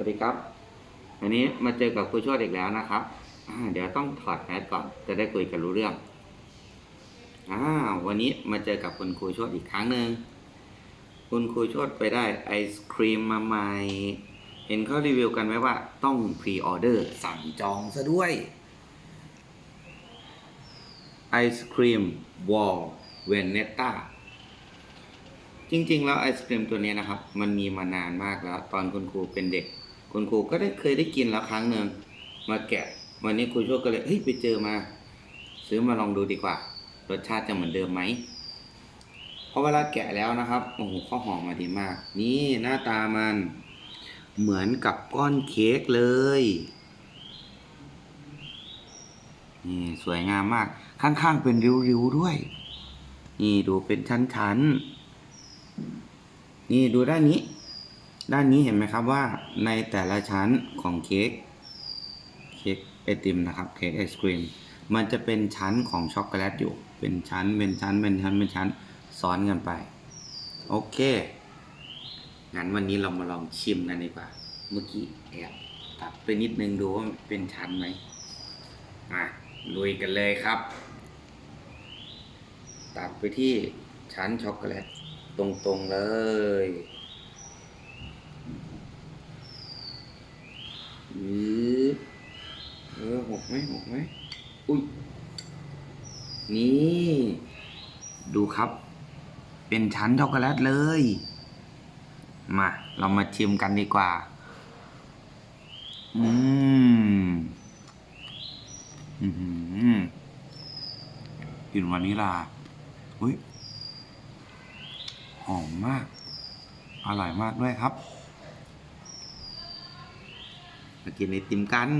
วัสดีครับวันนี้มาเจอกับครูชดอีกแล้วนะครับ เดี๋ยวต้องถอดแมสก่อนจะได้คุยกันรู้เรื่องอ่าวันนี้มาเจอกับคุณครูชดอีกครั้งหนึ่งคุณครูชดไปได้ไอศครีมมาใหม่เห็นเขารีวิวกันไหมว่าต้องพรีออเดอร์สั่งจองซะด้วยไอศครีมวอลเวนเนต้าจริงๆ แล้วไอศครีมตัวนี้นะครับ มันมีมานานมากแล้ว ตอนคุณครูเป็นเด็ก คุณครูก็ได้เคยได้กินแล้วครั้งหนึ่งมาแกะ วันนี้ครูโชคก็เลยเฮ้ยไปเจอมา ซื้อมาลองดูดีกว่า รสชาติจะเหมือนเดิมไหมเพราะเวลาแกะแล้วนะครับโอ้โหข้าวหอมมาดีมาก นี่หน้าตามันเหมือนกับก้อนเค้กเลยนี่สวยงามมาก ข้างๆเป็นริ้วๆด้วย นี่ดูเป็นชั้นๆ นี่ดูด้านนี้ ด้านนี้เห็นไหมครับว่าในแต่ละชั้นของเค้กเค้กไอติมนะครับเค้กไอศครีมมันจะเป็นชั้นของช็อกโกแลตอยู่ เป็นชั้นเป็นชั้นเป็นชั้นเป็นชั้นซ้อนกันไป โอเคงั้นวันนี้เรามาลองชิมกันดีกว่า เมื่อกี้แอบตัดไปนิดนึงดูว่าเป็นชั้นไหมอะลุยกันเลยครับ ตัดไปที่ชั้นช็อกโกแลตตรงๆเลยดเออห กไหมหกไหมอุ้ย นี่ ดูครับ เป็นชั้นช็อกโกแลตเลย มา เรามาชิมกันดีกว่า อืม อือหือกลิ่นวานิลา อุ้ย หอมมาก อร่อยมากด้วยครับ มากินไอติมกัน